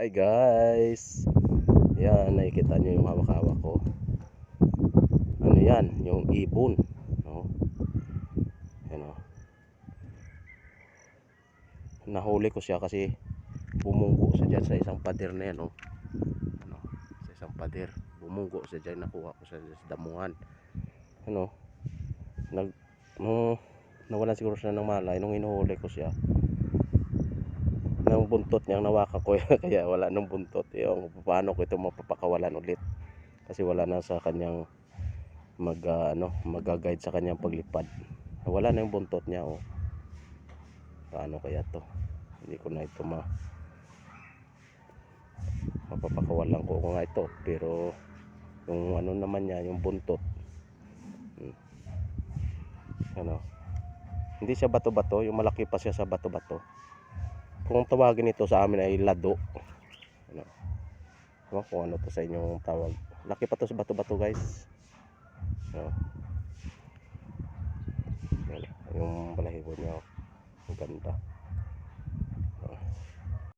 Hi guys. Yan, nakikita nyo yung hawak-hawak ko. Ano yan? Yung ibon. No? Yan o. Nahuli ko siya kasi bumunggo siya dyan sa isang pader na yan. Oh. Ano? Sa isang pader. Bumunggo siya dyan. Nakuha ko siya sa damuhan. Ano? Nag, nung nawalan siguro siya ng malay nung inuhuli ko siya ng buntot niyang nawaka ko kaya wala nang buntot. Yung paano ko ito mapapakawalan ulit? Kasi wala na sa kanyang mag ah, ano mag-guide sa kanyang paglipad. Wala na yung buntot niya oh. Paano kaya to? Hindi ko na ito ma mapapakawalan ko. Nga ito pero yung ano naman niya yung buntot. Hmm. ano? Hindi siya bato-bato. Yung malaki pa siya sa bato-bato kung tawagin ito sa amin ay lado. Ano? Ewan kung ano to sa inyong tawag. Laki pa to sa bato-bato guys. Ano? Yan, yung balahibo niya. oh. Ang ganda.